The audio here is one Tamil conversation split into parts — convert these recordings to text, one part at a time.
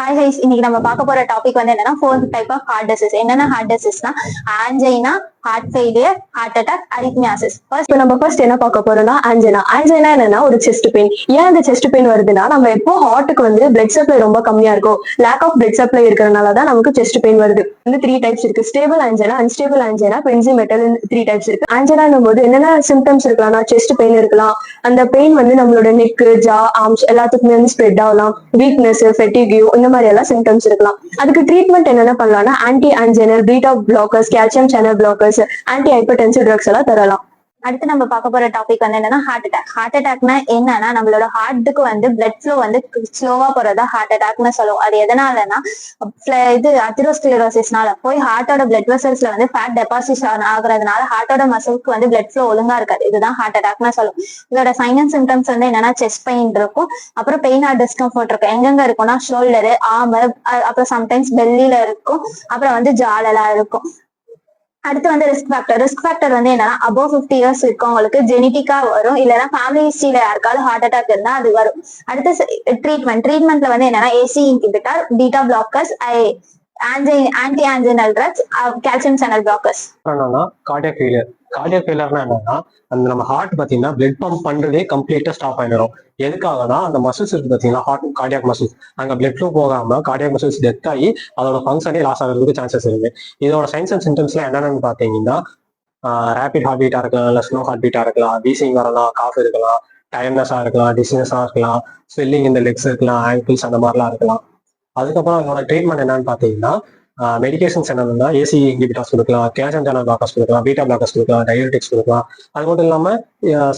ஹாய் ஹைஸ் இன்னைக்கு நம்ம பார்க்க போற டாபிக் வந்து என்னன்னா fourth type of heart disease என்னென்ன heart டிசீஸ்னா angina heart failure heart attack arrhythmias first இப்போ நம்ம ஃபர்ஸ்ட் என்ன பார்க்க போறோம்னா ஆஞ்சனா ஆஞ்சனா என்னன்னா ஒரு செஸ்ட் பெயின் ஏன் அந்த செஸ்ட் பெயின் வருதுன்னா நம்ம எப்போ ஹார்ட்டுக்கு வந்து பிளட் சப்ளை ரொம்ப கம்மியா இருக்கும் லேக் ஆஃப் பிளட் சப்ளை இருக்கிறனால தான் நமக்கு செஸ்ட் பெயின் வருது. வந்து த்ரீ டைப்ஸ் இருக்கு. Stable angina unstable angina Prinzmetal three types இருக்கு. ஆன்ஜினா போது என்னென்ன சிம்டம்ஸ் இருக்கலாம்னா செஸ்ட் பெயின் இருக்கலாம். அந்த பெயின் வந்து நம்மளோட நெக் ஜா ஆர்ம்ஸ் எல்லாத்துக்குமே வந்து ஸ்ப்ரெட் ஆகலாம். வீக்னஸ் ஃபெட்டிகியூ இந்த மாதிரி எல்லாம் சிம்டம்ஸ் இருக்கலாம். அதுக்கு ட்ரீட்மெண்ட் என்னென்ன பண்ணலாம்னா anti anginal beta blockers calcium channel blockers anti hypertensive drugs எல்லாம் தரலாம். அடுத்து நம்ம பார்க்க போற டாபிக் வந்து என்னன்னா ஹார்ட் அட்டாக் ஹார்ட் அட்டாக்னா என்னன்னா நம்மளோட ஹார்ட்டுக்கு வந்து பிளட் ஃப்ளோ வந்து ஸ்லோவா போறதா ஹார்ட் அட்டாக்னு சொல்லுவோம். அது எதனாலனா இது அத்திரோஸ்கிலரோசிஸ்னால போய் ஹார்ட்டோட பிளட் வெசல்ஸ்ல வந்து ஃபேட் டெபாசிட் ஆகுறதுனால ஹார்ட்டோட மசில்க்கு வந்து பிளட் ஃப்ளோ ஒழுங்கா இருக்காது. இதுதான் ஹார்ட் அட்டாக்னு சொல்லுவோம். இதோட சைன் அண்ட் சிம்டம்ஸ் வந்து என்னன்னா செஸ்ட் பெயின் இருக்கும். அப்புறம் பெயின் ஆர் டிஸ்கம்ஃபர்ட் இருக்கும். எங்கெங்க இருக்கும்னா ஷோல்டரு ஆம் அப்புறம் சம்டைம்ஸ் பெல்லில இருக்கும். அப்புறம் வந்து ஜாலெல்லாம் இருக்கும். அடுத்து வந்து ரிஸ்க் ஃபேக்டர் ரிஸ்க் ஃபேக்டர் வந்து என்னன்னா அபோவ் ஃபிஃப்டி இயர்ஸ் இருக்கவங்களுக்கு ஜெனட்டிக்கா வரும். இல்லைன்னா ஃபேமிலி ஹிஸ்டரியில யாருக்காவது ஹார்ட் அட்டாக் இருந்தா அது வரும். அடுத்து ட்ரீட்மெண்ட் ட்ரீட்மெண்ட்ல வந்து என்னன்னா AC inhibitor beta blockers anti anti anginal drugs calcium channel blockers என்னன்னா கார்டியக் ஃபெயிலியர் கார்டியக் ஃபெயிலியர்னா என்னன்னா அந்த நம்ம ஹார்ட் பாத்தீங்கன்னா பிளட் பம்ப் பண்றதே கம்ப்ளீட்டா ஸ்டாப் ஆயிடும். எதுக்காகனா அந்த மசில்ஸ் இருக்கு பாத்தீங்கன்னா ஹார்ட் கார்டியாக் மசில்ஸ் அங்க பிளட் ஃப்ளோ போகாம கார்டியாக் மசில்ஸ் டெத் ஆகி அதோட ஃபங்க்ஷனே லாஸ் ஆகிறதுக்கு சான்சஸ் இருக்கு. இதோட சயின்ஸ் அண்ட் சிம்டம்ஸ்லாம் என்னென்னு பாத்தீங்கன்னா ரேபிட் ஹார்ட் பீட்டா இருக்கலாம் இல்ல ஸ்லோ ஹார்ட் பீட்டா இருக்கலாம் வீசிங் வரலாம் காஃப் இருக்கலாம் டயர்னஸா இருக்கலாம் டிசினஸா இருக்கலாம் ஸ்வெல்லிங் இந்த லெக்ஸ் இருக்கலாம் ஆங்கிள்ஸ் அந்த மாதிரிலாம் இருக்கலாம். அதுக்கப்புறம் அதோட ட்ரீட்மெண்ட் என்னன்னு பாத்தீங்கன்னா மெடிகேஷன்ஸ் என்னன்னா ஏசி இன்ஹிபிட்டர்ஸ் கொடுக்கலாம் கேல்சியம் சேனல் பிளாக்கர்ஸ் கொடுக்கலாம் பீட்டா பிளாக்கர்ஸ் கொடுக்கலாம் டயபெட்டிக்ஸ் கொடுக்கலாம். அது மட்டும் இல்லாம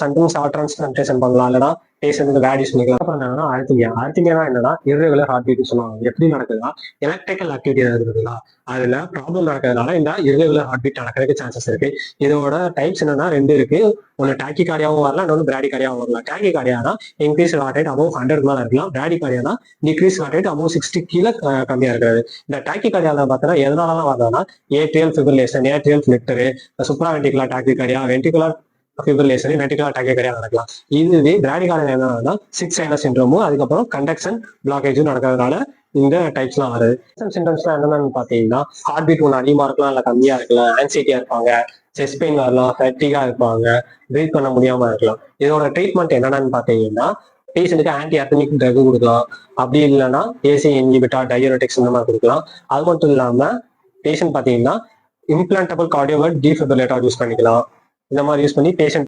சம்டைம்ஸ் ஆட்ரான்ஸ்பிளான்டேஷன் பண்ணலாம் இல்லைனா பேஷண்ட்டுக்கு வேல்யூஸ் யூஸ் அப்புறம் என்னன்னா அழுத்திமியா அழுத்திமியா என்னன்னா இரகுலர் ஹார்ட் பீட் சொல்லுவாங்க. எப்படி நடக்குதுன்னா எலக்ட்ரிக்கல் ஆக்டிவிட்டி இருக்குதுங்களா அதுல ப்ராப்ளம் நடக்கிறதுனால இந்த இரகுலர் ஹார்ட் பீட் நடக்கிறதுக்கு சான்சஸ் இருக்கு. இதோட டைப்ஸ் என்னன்னா ரெண்டு இருக்கு. ஒன்னு டாக்கி கார்டியாவும் வரலாம் இன்னொன்று பிராடி கார்டியாவும் வரலாம். டாக்கி கார்டியானா increase heart rate above hundred மேல இருக்கலாம். பிராடி கார்டியானா decrease heart rate above sixty கீழே கம்மியா இருக்கிறது. இந்த டாக்கி கார்டியால பார்த்தோன்னா எதனாலதான் வருதுன்னா atrial fibrillation flutter supra supraventricular tachycardia ventricular fibrillation ventricular அட்டாக்கே கிடையாது நடக்கலாம். இதுவே பிராடி என்னன்னா சிக்ஸ் சைனஸ் சிண்ட்ரோமும் அதுக்கப்புறம் கண்டக்ஷன் பிளாக்கேஜும் நடக்கிறதுனால இந்த டைப்ஸ்லாம் வருது. சிம்டம்ஸ்லாம் என்னென்னு பார்த்தீங்கன்னா ஹார்ட் பீட் ஒன்று அதிகமாக இருக்கலாம் இல்லை கம்மியாக இருக்கலாம் ஆன்சைட்டியாக இருப்பாங்க செஸ்ட் பெயின் வரலாம் ஃபேட்டிகா இருப்பாங்க ப்ரீத் பண்ண முடியாமல் இருக்கலாம். இதோட ட்ரீட்மெண்ட் என்னென்னு பார்த்தீங்கன்னா பேஷண்ட்டுக்கு ஆன்டி அத்தனிக் ட்ரக் கொடுக்கலாம். அப்படி இல்லைன்னா ஏசி இன்ஹிபிட்டா டயரோட்டிக்ஸ் இந்த மாதிரி கொடுக்கலாம். அது மட்டும் இல்லாம பேஷண்ட் பார்த்தீங்கன்னா இம்ப்ளான்டபிள் கார்டியோவர்ட் டிஃபிபிலேட்டர் யூஸ் பண்ணிக்கலாம். இந்த மாதிரி யூஸ் பண்ணி பேஷண்ட்